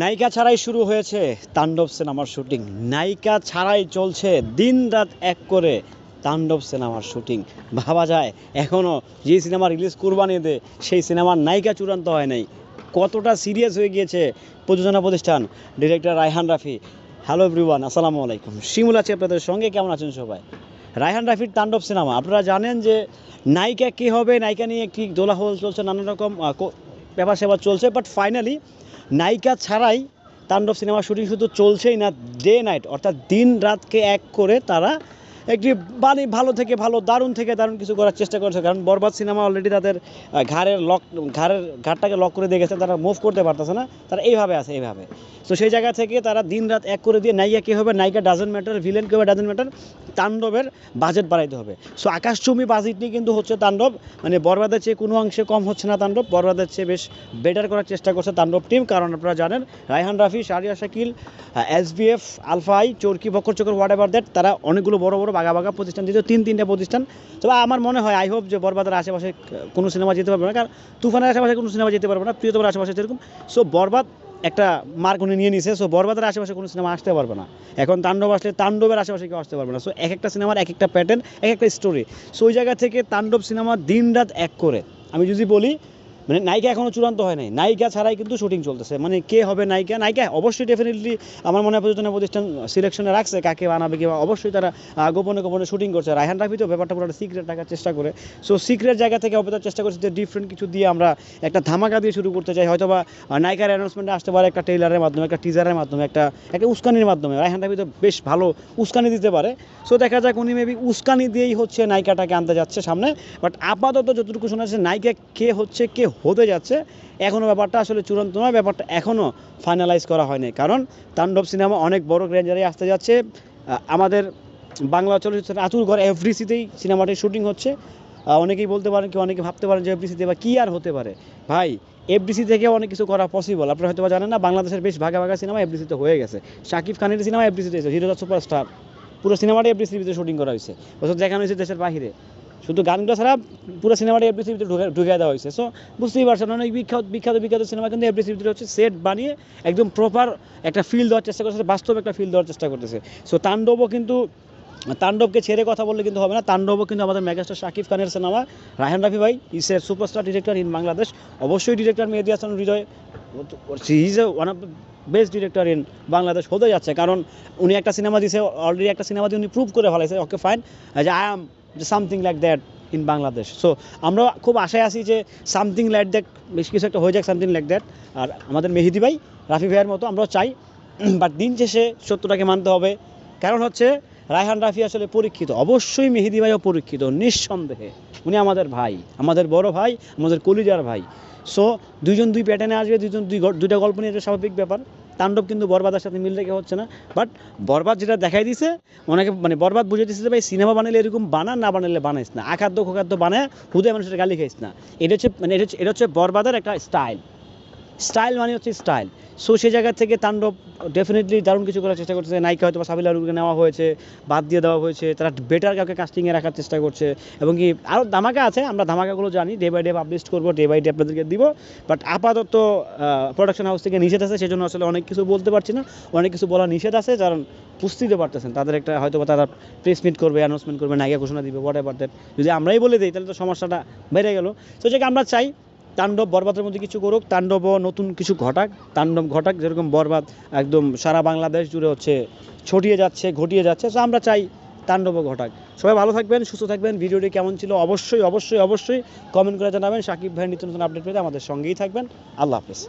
নায়িকা ছাড়াই শুরু হয়েছে তাণ্ডব সিনেমার শুটিং। নায়িকা ছাড়াই চলছে দিন রাত এক করে তাণ্ডব সিনেমার শুটিং। ভাবা যায় এখনও যে সিনেমা রিলিজ কুরবানি দে, সেই সিনেমার নায়িকা চূড়ান্ত হয় নাই। কতটা সিরিয়াস হয়ে গিয়েছে প্রযোজনা প্রতিষ্ঠান, director Raihan Rafi. Hello everyone, আসসালামু আলাইকুম। শিমুল আছে আপনাদের সঙ্গে, কেমন আছেন সবাই? রায়হান রাফির তাণ্ডব সিনেমা, আপনারা জানেন যে নায়িকা কী হবে, নায়িকা নিয়ে কি দোলাহল চলছে নানান রকম ব্যাপার সেবা চলছে বাট ফাইনালি নায়িকা ছাড়াই তাণ্ডব সিনেমা শুটিং শুধু চলছেই না ডে নাইট অর্থাৎ দিন রাতকে এক করে তারা একটি মানে ভালো থেকে ভালো, দারুণ থেকে দারুণ কিছু করার চেষ্টা করেছে, কারণ বরবাদ সিনেমা অলরেডি তাদের ঘাড়ের লক ঘাড়ের ঘাটটাকে লক করে দিয়ে গেছে, তারা মুভ করতে পারতেছে না, তারা এইভাবে আছে, এইভাবে। তো সেই জায়গা থেকে তারা দিন রাত এক করে দিয়ে নায়িকা কী হবে? নায়িকা ডাজেন্ট ম্যাটার ভিলেন কী হবে ডাজেন্ট ম্যাটার তাণ্ডবের বাজেট বাড়াইতে হবে। সো আকাশচুম্বী বাজেট নিয়ে কিন্তু হচ্ছে তাণ্ডব মানে বরবাদের চেয়ে কোনো অংশে কম হচ্ছে না তাণ্ডব, বরবাদের চেয়ে বেশ বেটার করার চেষ্টা করছে তাণ্ডব টিম কারণ আপনারা জানেন, Raihan Rafi Shariya Shakil S B F Alfai Chorki, Bakr চকর হোয়াট এভার দ্যাট তারা অনেকগুলো বড় বড় বাগা বাগা প্রতিষ্ঠান দিত তিন তিনটা প্রতিষ্ঠান। তবে আমার মনে হয় আই হোপ যে বরবাদের আশেপাশে কোনো সিনেমা যেতে পারবে না, কারণ তুফানের আশেপাশে কোনো সিনেমা যেতে পারবে না, প্রিয়তমের আশেপাশে যেরকম সো বরবাদ একটা মার্ক উনি নিয়ে নিছে সো বরবাদের আশেপাশে কোনো সিনেমা আসতে পারবে না। এখন তাণ্ডব আসলে তাণ্ডবের আশেপাশে কেউ আসতে পারবে না। সো এক একটা সিনেমার এক একটা প্যাটার্ন এক একটা স্টোরি সো ওই জায়গা থেকে তাণ্ডব সিনেমা দিন রাত এক করে। আমি যদি বলি মানে নায়িকা এখনও চূড়ান্ত হয় নাই। নায়িকা ছাড়াই কিন্তু শুটিং চলতেছে। মানে কে হবে নায়িকা? নায়িকা অবশ্যই ডেফিনেটলি আমার মনে হয় প্রতিষ্ঠান সিলেকশনে রাখছে, কাকে বানাবে কিংবা অবশ্যই তারা গোপনে গোপনে শুটিং করছে। রায়হান রাফি তো ব্যাপারটা পুরো সিক্রেট রাখার চেষ্টা করে। সো সিক্রেট জায়গা থেকে অবতার চেষ্টা করছে যে ডিফারেন্ট কিছু দিয়ে আমরা একটা ধামাকা দিয়ে শুরু করতে চাই। হয়তো বা নায়িকার অ্যানাউন্সমেন্টে আসতে পারে একটা ট্রেলারের মাধ্যমে, একটা টিজারের মাধ্যমে, একটা একটা উস্কানির মাধ্যমে। রায়হান রাফি তো বেশ ভালো উস্কানি দিতে পারে। সো দেখা যাক উনি মেবি উস্কানি দিয়েই হচ্ছে নায়িকাটাকে আনতে যাচ্ছে সামনে। বাট আপাতত যতটুকু শোনা যাচ্ছে, নায়িকা কে হচ্ছে, কে হতে যাচ্ছে। এখনও ব্যাপারটা আসলে চূড়ান্ত নয়, ব্যাপারটা এখনও ফাইনালাইজ করা হয়নি। কারণ তাণ্ডব সিনেমা অনেক বড় রেঞ্জারে আসতে যাচ্ছে। আমাদের বাংলা চলচ্চিত্রের আতুর ঘর এফডিসিতেই সিনেমাটির শুটিং হচ্ছে। অনেকেই বলতে পারেন কি, অনেকে ভাবতে পারেন যে এফডিসিতে বা কী আর হতে পারে। ভাই এফডিসি থেকে অনেক কিছু করা পসিবল আপনারা হয়তো জানেন না, বাংলাদেশের বেশ ভাগা ভাগা সিনেমা এফডিসিতে হয়ে গেছে। শাকিব খানের সিনেমা এফডিসিতে হয়েছে হিরো সুপারস্টার পুরো সিনেমাটা এফডিসিতে শুটিং করা হয়েছে। বছর দেখানো হয়েছে দেশের বাইরে শুধু গানগুলো ছাড়া পুরো সিনেমাটা ভিতরে ঢুকে দেওয়া হয়েছে। সো বুঝতেই পারছেন, অনেক বিখ্যাত বিখ্যাত বিখ্যাত সিনেমা কিন্তু এফডিসির ভিতরে হচ্ছে সেট বানিয়ে একদম প্রপার একটা ফিল দেওয়ার চেষ্টা করতেছে, বাস্তব একটা ফিল দেওয়ার চেষ্টা করতেছে। সো তাণ্ডবও কিন্তু, তাণ্ডবকে ছেড়ে কথা বললে কিন্তু হবে না। তাণ্ডবও কিন্তু আমাদের মেগাস্টার শাকিব খানের সিনেমা। রায়হান রাফি ভাই is a superstar director in Bangladesh অবশ্যই director Mehedi Hasan Hridoy is a one of the best director in Bangladesh হতে যাচ্ছে। কারণ উনি একটা সিনেমা দিছে অলরেডি একটা সিনেমা দিয়ে উনি প্রুভ করে ফেলাইছে ওকে ফাইন যে I am something like that in Bangladesh so আমরা খুব আশায় আছি যে সামথিং লাইক দ্যাট বেশ কিছু একটা হয়ে যাক সামথিং লাইক দ্যাট আর আমাদের মেহেদি ভাই, রাফি ভাইয়ের মতো আমরাও চাই। বাট দিন শেষে সত্যটাকে মানতে হবে। কারণ হচ্ছে, রায়হান রাফি আসলে পরীক্ষিত। অবশ্যই মেহেদি ভাইও পরীক্ষিত, নিঃসন্দেহে। উনি আমাদের ভাই, আমাদের বড় ভাই, আমাদের কলিজার ভাই। সো দুইজন দুই প্যাটার্নে আসবে দুজন দুই দুইটা গল্প নিয়ে স্বাভাবিক ব্যাপার। তাণ্ডব কিন্তু বরবাদের সাথে মিল রেখে হচ্ছে না। বাট বরবাদ যেটা দেখাই দিছে, অনেকে মানে বরবাদ বুঝে দিচ্ছে যে ভাই সিনেমা বানালে এরকম বানা, না বানালে বানাইস না। আখাদ্য, খোখাদ্য বানায় হুদে মানুষের গালি খাইস না। এটা হচ্ছে মানে এটা হচ্ছে এটা হচ্ছে বরবাদের একটা স্টাইল স্টাইল মানে হচ্ছে স্টাইল। সো সেই জায়গা থেকে তাণ্ডব ডেফিনেটলি দারুণ কিছু করার চেষ্টা করছে নায়িকা হয়তো বা সাবিলা রুকে নেওয়া হয়েছে, বাদ দিয়ে দেওয়া হয়েছে। তারা বেটার কাউকে কাস্টিংয়ে রাখার চেষ্টা করছে। এবং কি আরও ধামাকা আছে, আমরা ধামাকাগুলো জানি। ডে বাই ডে পাবলিশ করব ডে বাই ডে আপনাদেরকে দিব। বাট আপাতত প্রোডাকশন হাউস থেকে নিষেধ আছে, সেজন্য আসলে অনেক কিছু বলতে পারছি না। অনেক কিছু বলা নিষেধ আছে, কারণ বুঝতেই পারতেছেন। তাদের একটা হয়তো বা তারা প্রেস মিট করবে অ্যানাউন্সমেন্ট করবে নায়িকা ঘোষণা দিবে হোয়াট এভার দ্যাট যদি আমরাই বলে দিই, তাহলে তো সমস্যাটা বেড়ে গেল। তো যেটা আমরা চাই তাণ্ডব বরবাদের মধ্যে কিছু করুক তাণ্ডব নতুন কিছু ঘটাক, তাণ্ডব ঘটাক, যেরকম বরবাদ একদম সারা বাংলাদেশ জুড়ে হচ্ছে ছড়িয়ে যাচ্ছে, ঘটিয়ে যাচ্ছে, তো আমরা চাই তাণ্ডব ঘটাক। সবাই ভালো থাকবেন, সুস্থ থাকবেন, ভিডিওটি কেমন ছিল অবশ্যই অবশ্যই অবশ্যই কমেন্ট করে জানাবেন। সাকিব ভাই নিত্য নতুন আপডেট পেতে আমাদের সঙ্গেই থাকবেন। আল্লাহ হাফেজ।